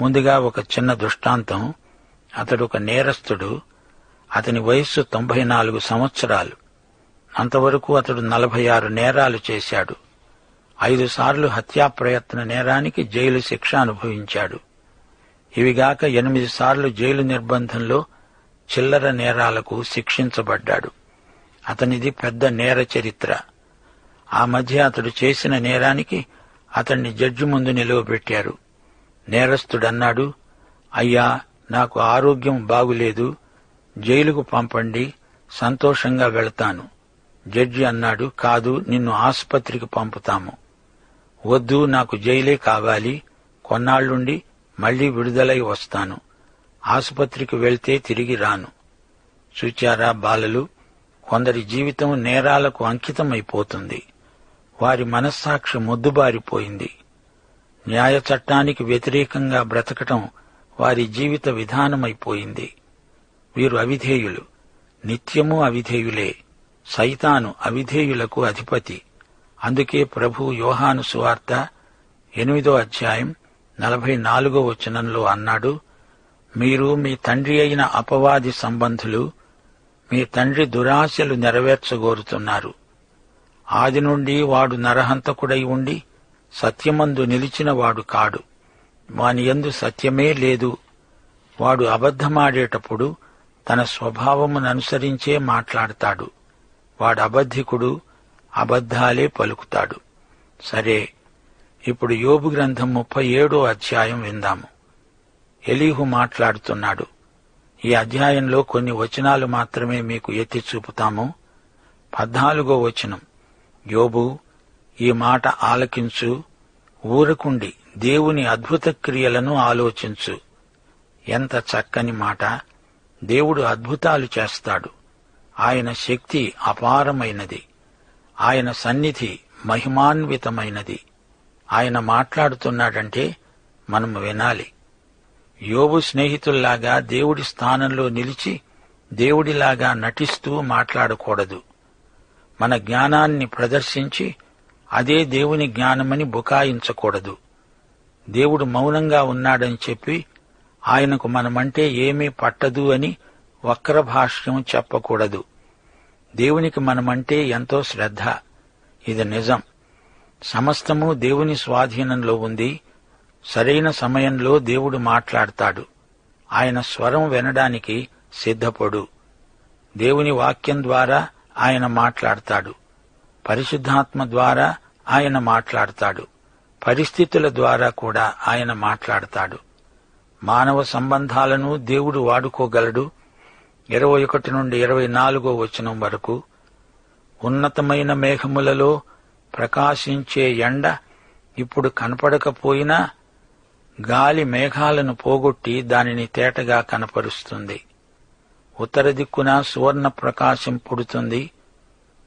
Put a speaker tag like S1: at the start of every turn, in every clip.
S1: ముందుగా ఒక చిన్న దృష్టాంతం. అతడు ఒక నేరస్తుడు. అతని వయస్సు తొంభై నాలుగు సంవత్సరాలు. అంతవరకు అతడు నలభై ఆరు నేరాలు చేశాడు. ఐదు సార్లు హత్యా ప్రయత్న నేరానికి జైలు శిక్ష అనుభవించాడు. ఇవిగాక ఎనిమిది సార్లు జైలు నిర్బంధంలో చిల్లర నేరాలకు శిక్షించబడ్డాడు. అతనిది పెద్ద నేర చరిత్ర. ఆ మధ్య అతడు చేసిన నేరానికి అతన్ని జడ్జి ముందు నిలువబెట్టారు. నేరస్తుడన్నాడు. అయ్యా నాకు ఆరోగ్యం బాగులేదు. జైలుకు పంపండి సంతోషంగా వెళతాను. జడ్జి అన్నాడు కాదు నిన్ను ఆసుపత్రికి పంపుతాము. వద్దు నాకు జైలే కావాలి. కొన్నాళ్ళుండి మళ్ళీ విడుదలై వస్తాను. ఆసుపత్రికి వెళ్తే తిరిగి రాను. చూచారా బాలలు కొందరి జీవితం నేరాలకు అంకితమైపోతుంది. వారి మనస్సాక్షి మొద్దుబారిపోయింది. న్యాయ చట్టానికి వ్యతిరేకంగా బ్రతకటం వారి జీవిత విధానమైపోయింది. వీరు అవిధేయులు. నిత్యము అవిధేయులే. సైతాను అవిధేయులకు అధిపతి. అందుకే ప్రభు యోహాను సువార్త ఎనిమిదో అధ్యాయం నలభై నాలుగో వచనంలో అన్నాడు మీరు మీ తండ్రి అయిన అపవాది సంబంధులు మీ తండ్రి దురాశలు నెరవేర్చగోరుతున్నారు. ఆది నుండి వాడు నరహంతకుడై ఉండి సత్యమందు నిలిచిన వాడు కాడు. వాని యందు సత్యమే లేదు. వాడు అబద్ధమాడేటప్పుడు తన స్వభావముననుసరించే మాట్లాడతాడు. వాడు అబద్ధికుడు అబద్ధాలే పలుకుతాడు. సరే ఇప్పుడు యోబు గ్రంథం ముప్పై ఏడో అధ్యాయం విందాము. ఎలీహు మాట్లాడుతున్నాడు. ఈ అధ్యాయంలో కొన్ని వచనాలు మాత్రమే మీకు ఎత్తి చూపుతాము. పద్నాలుగో వచనం. యోబు ఈ మాట ఆలకించు. ఊరకుండి దేవుని అద్భుత క్రియలను ఆలోచించు. ఎంత చక్కని మాట. దేవుడు అద్భుతాలు చేస్తాడు. ఆయన శక్తి అపారమైనది. ఆయన సన్నిధి మహిమాన్వితమైనది. ఆయన మాట్లాడుతున్నాడంటే మనం వినాలి. యోబు స్నేహితుల్లాగా దేవుడి స్థానంలో నిలిచి దేవుడిలాగా నటిస్తూ మాట్లాడకూడదు. మన జ్ఞానాన్ని ప్రదర్శించి అదే దేవుని జ్ఞానమని బుకాయించకూడదు. దేవుడు మౌనంగా ఉన్నాడని చెప్పి ఆయనకు మనమంటే ఏమీ పట్టదు అని వక్రభాష్యం చెప్పకూడదు. దేవునికి మనమంటే ఎంతో శ్రద్ధ. ఇది నిజం. సమస్తము దేవుని స్వాధీనంలో ఉంది. సరైన సమయంలో దేవుడు మాట్లాడతాడు. ఆయన స్వరం వినడానికి సిద్ధపడు. దేవుని వాక్యం ద్వారా ఆయన మాట్లాడతాడు. పరిశుద్ధాత్మ ద్వారా ఆయన మాట్లాడతాడు. పరిస్థితుల ద్వారా కూడా ఆయన మాట్లాడతాడు. మానవ సంబంధాలను దేవుడు వాడుకోగలడు. ఇరవై ఒకటి నుండి ఇరవై నాలుగో వచనం వరకు ఉన్నతమైన మేఘములలో ప్రకాశించే ఎండ ఇప్పుడు కనపడకపోయినా గాలి మేఘాలను పోగొట్టి దానిని తేటగా కనపరుస్తుంది. ఉత్తర దిక్కున సువర్ణ ప్రకాశం పుడుతుంది.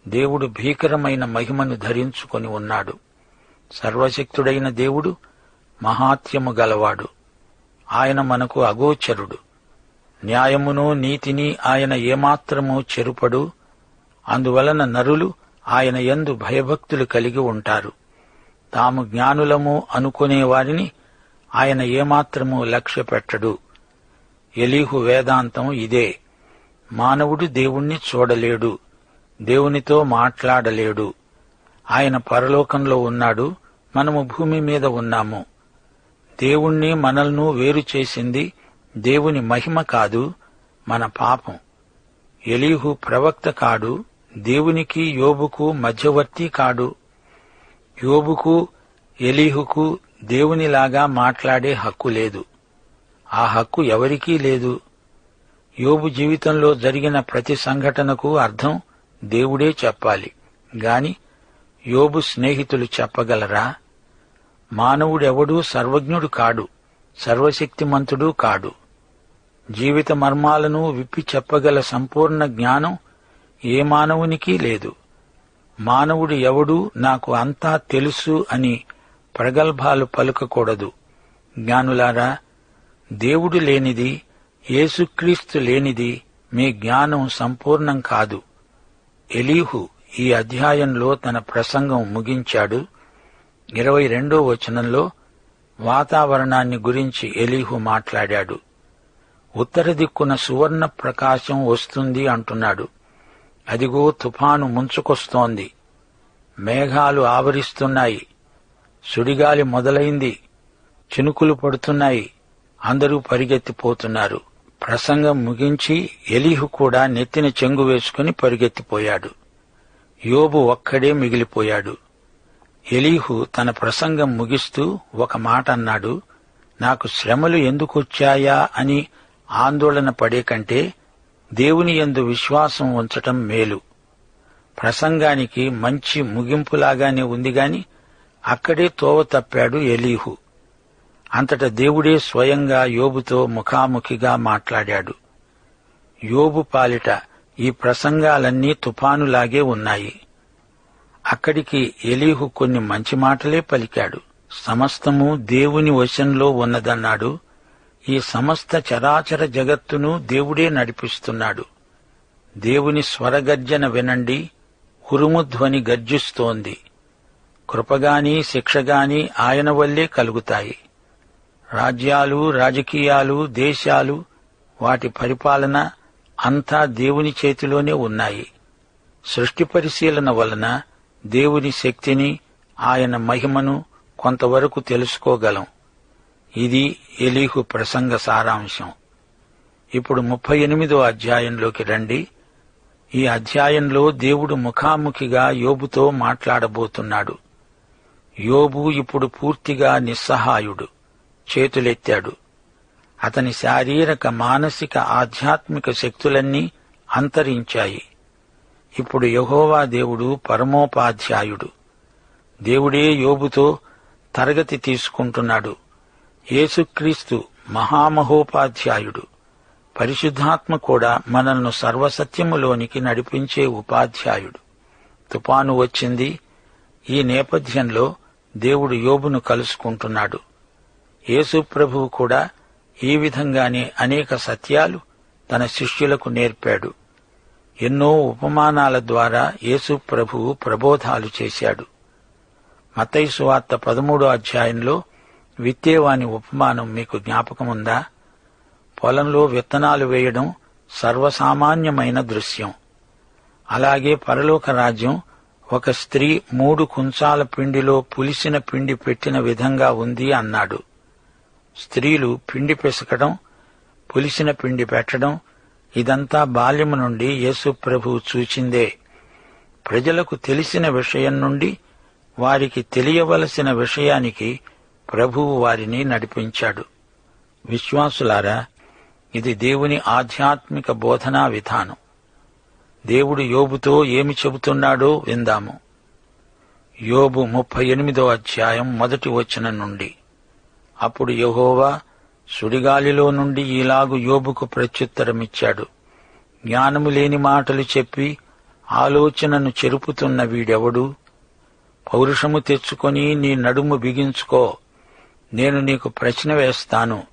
S1: దేవుడు భీకరమైన మహిమను ధరించుకొని ఉన్నాడు. సర్వశక్తుడైన దేవుడు మహాత్యము గలవాడు. ఆయన మనకు అగోచరుడు. న్యాయమును నీతిని ఆయన ఏమాత్రము చెరుపడు. అందువలన నరులు ఆయన యందు భయభక్తులు కలిగి ఉంటారు. తాము జ్ఞానులము అనుకునే వారిని ఆయన ఏమాత్రము లక్ష్య పెట్టడు ఎలీహు వేదాంతం ఇదే. మానవుడు దేవుణ్ణి చూడలేడు. దేవునితో మాట్లాడలేడు. ఆయన పరలోకంలో ఉన్నాడు మనము భూమి మీద ఉన్నాము. దేవుణ్ణి మనల్ను వేరు చేసింది దేవుని మహిమ కాదు మన పాపం. ఎలీహు ప్రవక్త కాడు దేవునికి యోబుకు మధ్యవర్తి కాడు. యోబుకు ఎలీహుకు దేవునిలాగా మాట్లాడే హక్కు లేదు. ఆ హక్కు ఎవరికీ లేదు. యోబు జీవితంలో జరిగిన ప్రతి సంఘటనకు అర్థం దేవుడే చెప్పాలి. గాని యోబు స్నేహితులు చెప్పగలరా? మానవుడెవడూ సర్వజ్ఞుడు కాడు సర్వశక్తిమంతుడు కాడు. జీవిత మర్మాలను విప్పి చెప్పగల సంపూర్ణ జ్ఞానం ఏ మానవునికి లేదు. మానవుడు ఎవడు నాకు అంతా తెలుసు అని ప్రగల్భాలు పలుకకూడదు. జ్ఞానులారా దేవుడు లేనిది యేసుక్రీస్తు లేనిది మీ జ్ఞానం సంపూర్ణం కాదు. ఎలీహు ఈ అధ్యాయంలో తన ప్రసంగం ముగించాడు. ఇరవై రెండో వచనంలో వాతావరణాన్ని గురించి ఎలీహు మాట్లాడాడు. ఉత్తర దిక్కున సువర్ణ ప్రకాశం వస్తుంది అంటున్నాడు. అదిగో తుఫాను ముంచుకొస్తోంది. మేఘాలు ఆవరిస్తున్నాయి. సుడిగాలి మొదలైంది. చినుకులు పడుతున్నాయి. అందరూ పరిగెత్తిపోతున్నారు. ప్రసంగం ముగించి ఎలీహు కూడా నెత్తిన చెంగు వేసుకుని పరిగెత్తిపోయాడు. యోబు ఒక్కడే మిగిలిపోయాడు. ఎలీహు తన ప్రసంగం ముగిస్తూ ఒక మాట అన్నాడు నాకు శ్రమలు ఎందుకొచ్చాయా? అని ఆందోళన పడే కంటే దేవుని యందు విశ్వాసం ఉంచటం మేలు. ప్రసంగానికి మంచి ముగింపులాగానే ఉందిగాని అక్కడే తోవ తప్పాడు ఎలీహు. అంతట దేవుడే స్వయంగా యోబుతో ముఖాముఖిగా మాట్లాడాడు. యోబు పాలిట ఈ ప్రసంగాలన్నీ తుఫానులాగే ఉన్నాయి. అక్కడికి ఎలీహు కొన్ని మంచి మాటలే పలికాడు. సమస్తము దేవుని వశంలో ఉన్నదన్నాడు. ఈ సమస్త చరాచర జగత్తును దేవుడే నడిపిస్తున్నాడు. దేవుని స్వరగర్జన వినండి ఉరుముధ్వని గర్జిస్తోంది. కృపగాని శిక్షగాని ఆయన వల్లే కలుగుతాయి. రాజ్యాలు రాజకీయాలు దేశాలు వాటి పరిపాలన అంతా దేవుని చేతిలోనే ఉన్నాయి. సృష్టి పరిశీలన వలన దేవుని శక్తిని ఆయన మహిమను కొంతవరకు తెలుసుకోగలం. ఇది ఎలీహు ప్రసంగ సారాంశం. ఇప్పుడు ముప్పై ఎనిమిదో అధ్యాయంలోకి రండి. ఈ అధ్యాయంలో దేవుడు ముఖాముఖిగా యోబుతో మాట్లాడబోతున్నాడు. యోబు ఇప్పుడు పూర్తిగా నిస్సహాయుడు. చేతులెత్తాడు. అతని శారీరక మానసిక ఆధ్యాత్మిక శక్తులన్నీ అంతరించాయి. ఇప్పుడు యహోవా దేవుడు పరమోపాధ్యాయుడు. దేవుడే యోబుతో తరగతి తీసుకుంటున్నాడు. యేసుక్రీస్తు మహామహోపాధ్యాయుడు. పరిశుద్ధాత్మ కూడా మనల్ని సర్వసత్యములోనికి నడిపించే ఉపాధ్యాయుడు. తుపాను వచ్చింది. ఈ నేపథ్యంలో దేవుడు యోబును కలుసుకుంటున్నాడు. యేసుప్రభువు కూడా ఈ విధంగానే అనేక సత్యాలు తన శిష్యులకు నేర్పాడు. ఎన్నో ఉపమానాల ద్వారా యేసుప్రభువు ప్రబోధాలు చేశాడు. మతైసు వార్త పదమూడో అధ్యాయంలో విత్తేవాని ఉపమానం మీకు జ్ఞాపకముందా? పొలంలో విత్తనాలు వేయడం సర్వసామాన్యమైన దృశ్యం. అలాగే పరలోక రాజ్యం ఒక స్త్రీ మూడు కుంచాల పిండిలో పులిసిన పిండి పెట్టిన విధంగా ఉంది అన్నాడు. స్త్రీలు పిండి పిసకడం పులిసిన పిండి పెట్టడం ఇదంతా బాల్యము నుండి యేసు ప్రభు చూచిందే. ప్రజలకు తెలిసిన విషయం నుండి వారికి తెలియవలసిన విషయానికి ప్రభువు వారిని నడిపించాడు. విశ్వాసులారా ఇది దేవుని ఆధ్యాత్మిక బోధనా విధానం. దేవుడు యోబుతో ఏమి చెబుతున్నాడో విందాము. యోబు ముప్పై ఎనిమిదో అధ్యాయం మొదటి వచనం నుండి. అప్పుడు యహోవా సుడిగాలిలో నుండి ఈలాగు యోబుకు ప్రత్యుత్తరమిచ్చాడు. జ్ఞానము లేని మాటలు చెప్పి ఆలోచనను చెరుపుతున్న వీడెవడు? పౌరుషము తెచ్చుకొని నీ నడుము బిగించుకో. నేను నీకు ప్రశ్న వేస్తాను.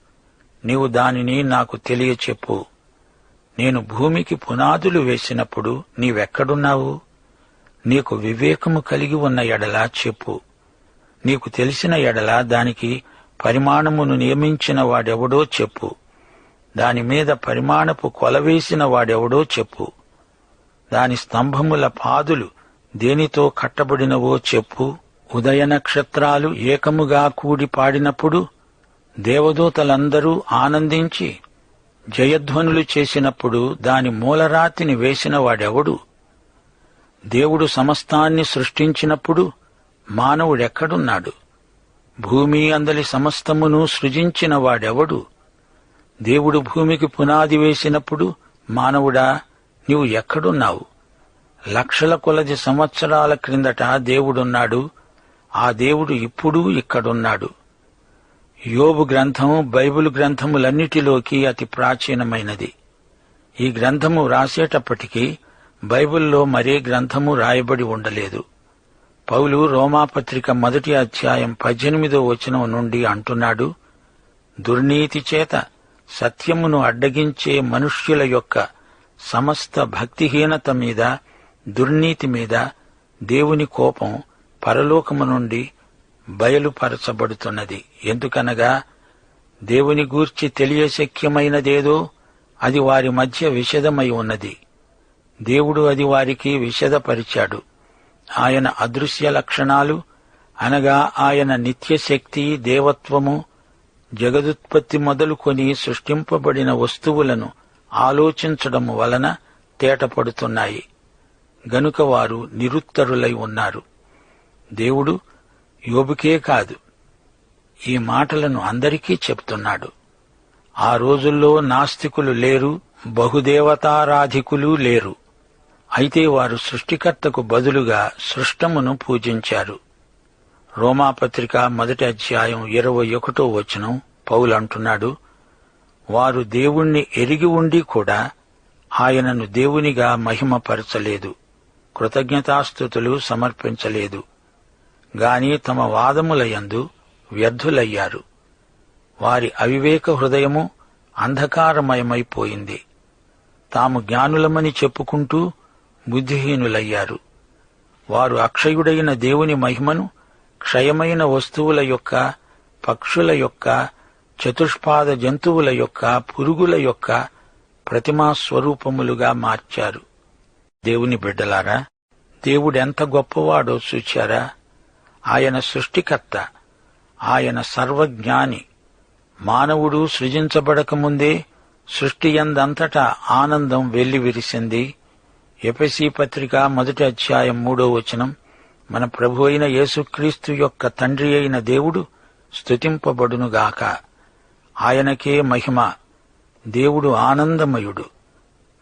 S1: నీవు దానిని నాకు తెలియచెప్పు. నేను భూమికి పునాదులు వేసినప్పుడు నీవెక్కడున్నావు? నీకు వివేకము కలిగి ఉన్న ఎడలా చెప్పు. నీకు తెలిసిన ఎడల దానికి పరిమాణమును నియమించిన వాడెవడో చెప్పు. దాని మీద పరిమాణపు కొలవేసిన వాడెవడో చెప్పు. దాని స్తంభముల పాదులు దేనితో కట్టబడినవో చెప్పు. ఉదయ నక్షత్రాలు ఏకముగా కూడి పాడినప్పుడు దేవదూతలందరూ ఆనందించి జయధ్వనులు చేసినప్పుడు దాని మూలరాతిని వేసిన వాడెవడు? దేవుడు సమస్తాన్ని సృష్టించినప్పుడు మానవుడెక్కడున్నాడు? భూమి అందలి సమస్తమును సృజించిన వాడెవడు? దేవుడు భూమికి పునాది వేసినప్పుడు మానవుడా నీవు ఎక్కడున్నావు? లక్షల కొలది సంవత్సరాల క్రిందట దేవుడున్నాడు ఆ దేవుడు ఇప్పుడు ఇక్కడున్నాడు. యోబు గ్రంథము బైబిల్ గ్రంథములన్నిటిలోకి అతి ప్రాచీనమైనది. ఈ గ్రంథము రాసేటప్పటికీ బైబిల్లో మరే గ్రంథము రాయబడి ఉండలేదు. పౌలు రోమాపత్రిక మొదటి అధ్యాయం పద్దెనిమిదో వచనం నుండి అంటున్నాడు దుర్నీతి చేత సత్యమును అడ్డగించే మనుష్యుల యొక్క సమస్త భక్తిహీనత మీద దుర్నీతి మీద దేవుని కోపం పరలోకము నుండి బయలుపరచబడుతున్నది. ఎందుకనగా దేవుని గూర్చి తెలియశక్యమైనదేదో అది వారి మధ్య విషదమై ఉన్నది. దేవుడు అది వారికి విషదపరిచాడు. ఆయన అదృశ్య లక్షణాలు అనగా ఆయన నిత్యశక్తి దేవత్వము జగదుత్పత్తి మొదలుకొని సృష్టింపబడిన వస్తువులను ఆలోచించడం వలన తేటపడుతున్నాయి. గనుక వారు నిరుత్తరులై ఉన్నారు. దేవుడు యోబుకే కాదు ఈ మాటలను అందరికీ చెప్తున్నాడు. ఆ రోజుల్లో నాస్తికులు లేరు బహుదేవతారాధికులు లేరు. అయితే వారు సృష్టికర్తకు బదులుగా సృష్టమును పూజించారు. రోమాపత్రిక మొదటి అధ్యాయం ఇరవై ఒకటో వచనం పౌలు అంటున్నాడు వారు దేవుణ్ణి ఎరిగి ఉండి కూడా ఆయనను దేవునిగా మహిమపరచలేదు కృతజ్ఞతాస్థుతులు సమర్పించలేదు. గాని తమ వాదములయందు వ్యర్థులయ్యారు. వారి అవివేక హృదయము అంధకారమయమైపోయింది. తాము జ్ఞానులమని చెప్పుకుంటూ బుద్ధిహీనులయ్యారు. వారు అక్షయుడైన దేవుని మహిమను క్షయమైన వస్తువుల యొక్క పక్షుల యొక్క చతుష్పాద జంతువుల యొక్క పురుగుల యొక్క ప్రతిమా స్వరూపములుగా మార్చారు. దేవుని బిడ్డలారా దేవుడెంత గొప్పవాడో చూచారా? ఆయన సృష్టికర్త ఆయన సర్వజ్ఞాని. మానవుడు సృజించబడకముందే సృష్టి ఎందంతటా ఆనందం వెల్లివిరిసింది. ఎపసి పత్రిక మొదటి అధ్యాయం మూడో వచనం. మన ప్రభు అయిన యేసుక్రీస్తు యొక్క తండ్రి అయిన దేవుడు స్తుతింపబడునుగాక. ఆయనకే మహిమ దేవుడు ఆనందమయుడు.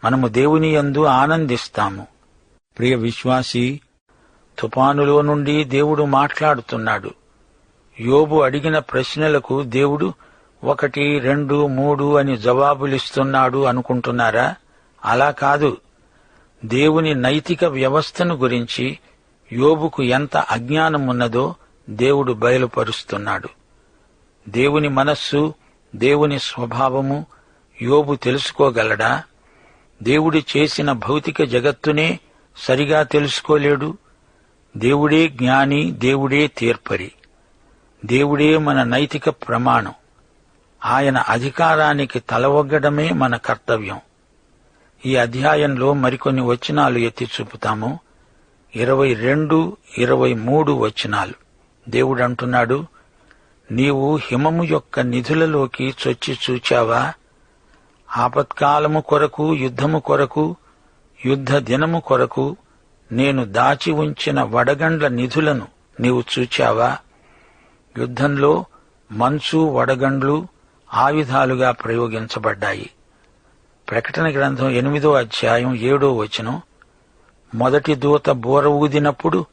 S1: మనము దేవుని యందు ఆనందిస్తాము. ప్రియ విశ్వాసి తుపానులో నుండి దేవుడు మాట్లాడుతున్నాడు. యోబు అడిగిన ప్రశ్నలకు దేవుడు ఒకటి రెండు మూడు అని జవాబులిస్తున్నాడు అనుకుంటున్నారా? అలా కాదు. దేవుని నైతిక వ్యవస్థను గురించి యోబుకు ఎంత అజ్ఞానమున్నదో దేవుడు బయలుపరుస్తున్నాడు. దేవుని మనస్సు దేవుని స్వభావము యోబు తెలుసుకోగలడా? దేవుడు చేసిన భౌతిక జగత్తునే సరిగా తెలుసుకోలేడు. దేవుడే జ్ఞాని దేవుడే తీర్పరి. దేవుడే మన నైతిక ప్రమాణం. ఆయన అధికారానికి తలవొగ్గడమే మన కర్తవ్యం. ఈ అధ్యాయంలో మరికొన్ని వచనాలు ఎత్తి చూపుతాము. ఇరవై రెండు ఇరవై మూడు వచనాలు. దేవుడు అంటున్నాడు నీవు హిమము యొక్క నిధులలోకి చొచ్చి చూచావా? ఆపత్కాలము కొరకు యుద్ధము కొరకు యుద్ధ దినము కొరకు నేను దాచి ఉంచిన వడగండ్ల నిధులను నీవు చూచావా? యుద్ధంలో మంచు వడగండ్లు ఆయుధాలుగా ప్రయోగించబడ్డాయి. ప్రకటన గ్రంథం ఎనిమిదో అధ్యాయం ఏడో వచనం. మొదటి దూత బోర ఊదినప్పుడు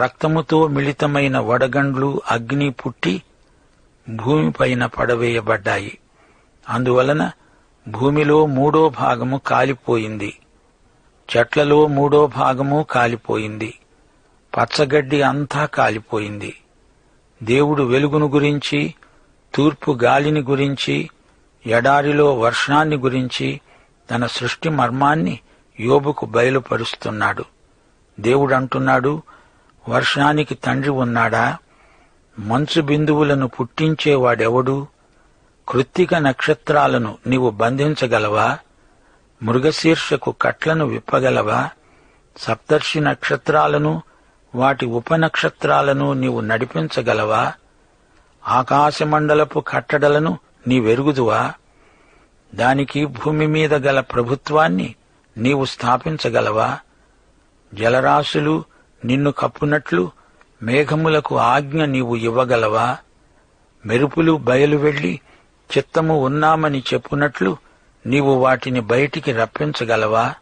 S1: రక్తముతో మిళితమైన వడగండ్లు అగ్ని పుట్టి భూమిపైన పడవేయబడ్డాయి. అందువలన భూమిలో మూడో భాగము కాలిపోయింది. చెట్లలో మూడో భాగము కాలిపోయింది. పచ్చగడ్డి అంతా కాలిపోయింది. దేవుడు వెలుగును గురించి తూర్పు గాలిని గురించి ఎడారిలో వర్షాన్ని గురించి తన సృష్టి మర్మాన్ని యోబుకు బయలుపరుస్తున్నాడు. దేవుడు అంటున్నాడు వర్షానికి తండ్రి ఉన్నాడా? మంచు బిందువులను పుట్టించేవాడెవడు? కృత్తిక నక్షత్రాలను నీవు బంధించగలవా? మృగశీర్షకు కట్లను విప్పగలవా? సప్తర్షి నక్షత్రాలను వాటి ఉపనక్షత్రాలను నీవు నడిపించగలవా? ఆకాశమండలపు కట్టడలను నీవెరుగుదువా? దానికి భూమి మీద గల ప్రభుత్వాన్ని నీవు స్థాపించగలవా? జలరాశులు నిన్ను కప్పునట్లు మేఘములకు ఆజ్ఞ నీవు ఇవ్వగలవా? మెరుపులు బయలు వెళ్ళి చిత్తము ఉన్నామని చెప్పునట్లు నీవు వాటిని బయటికి రప్పించగలవా?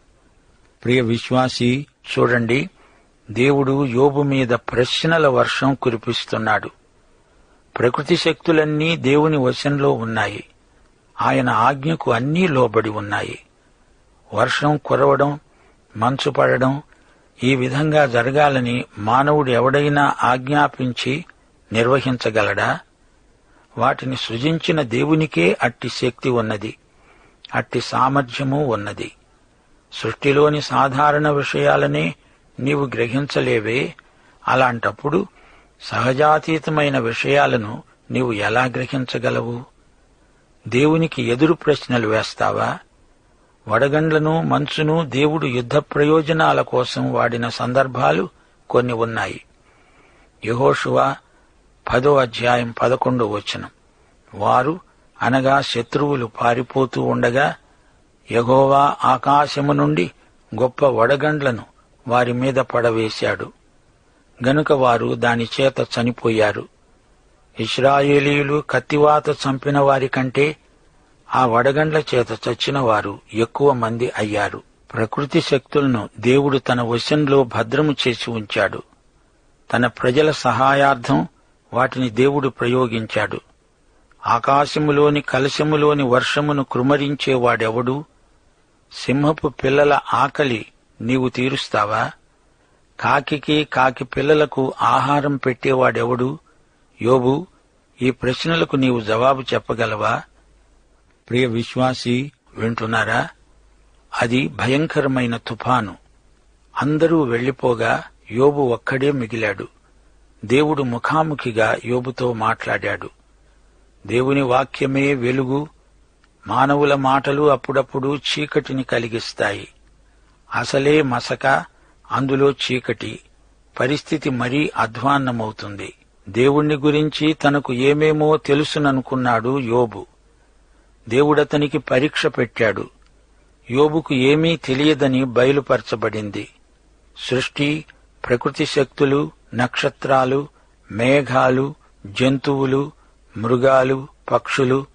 S1: ప్రియ విశ్వాసి చూడండి దేవుడు యోబు మీద ప్రశ్నల వర్షం కురిపిస్తున్నాడు. ప్రకృతి శక్తులన్నీ దేవుని వశంలో ఉన్నాయి. ఆయన ఆజ్ఞకు అన్నీ లోబడి ఉన్నాయి. వర్షం కురవడం మంచు పడడం ఈ విధంగా జరగాలని మానవుడు ఎవడైనా ఆజ్ఞాపించి నిర్వహించగలడా? వాటిని సృజించిన దేవునికే అట్టి శక్తి ఉన్నది. అట్టి సామర్థ్యము ఉన్నది. సృష్టిలోని సాధారణ విషయాలనే నీవు గ్రహించలేవే. అలాంటప్పుడు సహజాతీతమైన విషయాలను నీవు ఎలా గ్రహించగలవు? దేవునికి ఎదురు ప్రశ్నలు వేస్తావా? వడగండ్లను మంచును దేవుడు యుద్ధ ప్రయోజనాల కోసం వాడిన సందర్భాలు కొన్ని ఉన్నాయి. యహోషువా పదో అధ్యాయం పదకొండో వచనం. వారు అనగా శత్రువులు పారిపోతూ ఉండగా యహోవా ఆకాశము నుండి గొప్ప వడగండ్లను వారి మీద పడవేశాడు. గనుక వారు దాని చేత చనిపోయారు. ఇస్రాయేలీయులు కత్తివాత చంపిన వారి కంటే ఆ వడగండ్ల చేత చచ్చిన వారు ఎక్కువ మంది అయ్యారు. ప్రకృతి శక్తులను దేవుడు తన వశంలో భద్రము చేసి ఉంచాడు. తన ప్రజల సహాయార్థం వాటిని దేవుడు ప్రయోగించాడు. ఆకాశములోని కలశములోని వర్షమును కృమరించేవాడెవడు? సింహపు పిల్లల ఆకలి నీవు తీరుస్తావా? కాకికి కాకి పిల్లలకు ఆహారం పెట్టేవాడెవడు? యోబు ఈ ప్రశ్నలకు నీవు జవాబు చెప్పగలవా? ప్రియ విశ్వాసి వింటున్నారా? అది భయంకరమైన తుఫాను. అందరూ వెళ్ళిపోగా యోబు ఒక్కడే మిగిలాడు. దేవుడు ముఖాముఖిగా యోబుతో మాట్లాడాడు. దేవుని వాక్యమే వెలుగు మానవుల మాటలు అప్పుడప్పుడు చీకటిని కలిగిస్తాయి. అసలే మసక అందులో చీకటి పరిస్థితి మరీ అధ్వాన్నమవుతుంది. దేవుణ్ణి గురించి తనకు ఏమేమో తెలుసుననుకున్నాడు యోబు. దేవుడతనికి పరీక్ష పెట్టాడు. యోబుకు ఏమీ తెలియదని బయలుపరచబడింది. సృష్టి ప్రకృతి శక్తులు నక్షత్రాలు మేఘాలు జంతువులు మృగాలు పక్షులు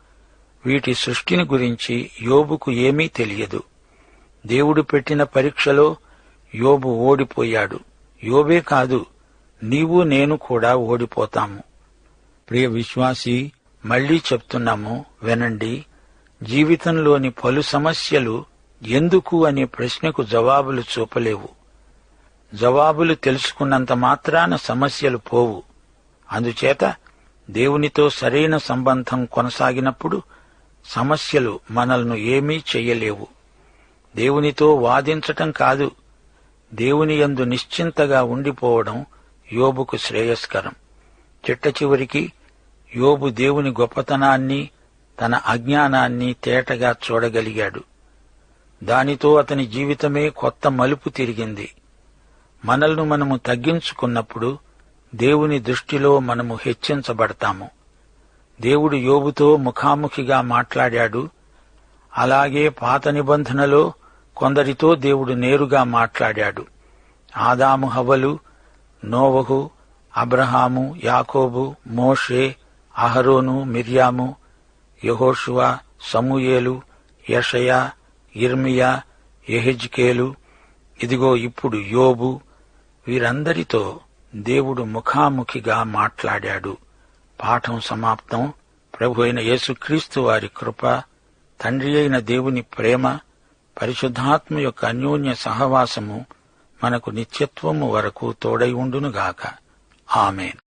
S1: వీటి సృష్టిని గురించి యోబుకు ఏమీ తెలియదు. దేవుడు పెట్టిన పరీక్షలో యోబు ఓడిపోయాడు. యోబే కాదు నీవు నేను కూడా ఓడిపోతాము. ప్రియ విశ్వాసి మళ్ళీ చెప్తున్నాము వినండి. జీవితంలోని పలు సమస్యలు ఎందుకు అనే ప్రశ్నకు జవాబులు చూపలేవు. జవాబులు తెలుసుకున్నంత మాత్రాన సమస్యలు పోవు. అందుచేత దేవునితో సరైన సంబంధం కొనసాగినప్పుడు సమస్యలు మనల్ని ఏమీ చెయ్యలేవు దేవునితో వాదించటం కాదు దేవుని యందు నిశ్చింతగా ఉండిపోవడం యోబుకు శ్రేయస్కరం. చిట్ట చివరికి యోబు దేవుని గొప్పతనాన్ని తన అజ్ఞానాన్ని తేటగా చూడగలిగాడు. దానితో అతని జీవితమే కొత్త మలుపు తిరిగింది. మనల్ని మనము తగ్గించుకున్నప్పుడు దేవుని దృష్టిలో మనము హెచ్చించబడతాము. దేవుడు యోబుతో ముఖాముఖిగా మాట్లాడాడు. అలాగే పాత నిబంధనలో కొందరితో దేవుడు నేరుగా మాట్లాడాడు. ఆదాము హవలు నోవహు అబ్రహాము యాకోబు మోషే అహరోను మిర్యాము యహోషువ సమూయేలు యషయా ఇర్మియా ఎహెజ్కేలు ఇదిగో ఇప్పుడు యోబు వీరందరితో దేవుడు ముఖాముఖిగా మాట్లాడాడు. పాఠం సమాప్తం. ప్రభు అయిన యేసుక్రీస్తు వారి కృప తండ్రి అయిన దేవుని ప్రేమ పరిశుద్ధాత్మ యొక్క అన్యోన్య సహవాసము మనకు నిత్యత్వము వరకు తోడై ఉండునుగాక. ఆమెన్.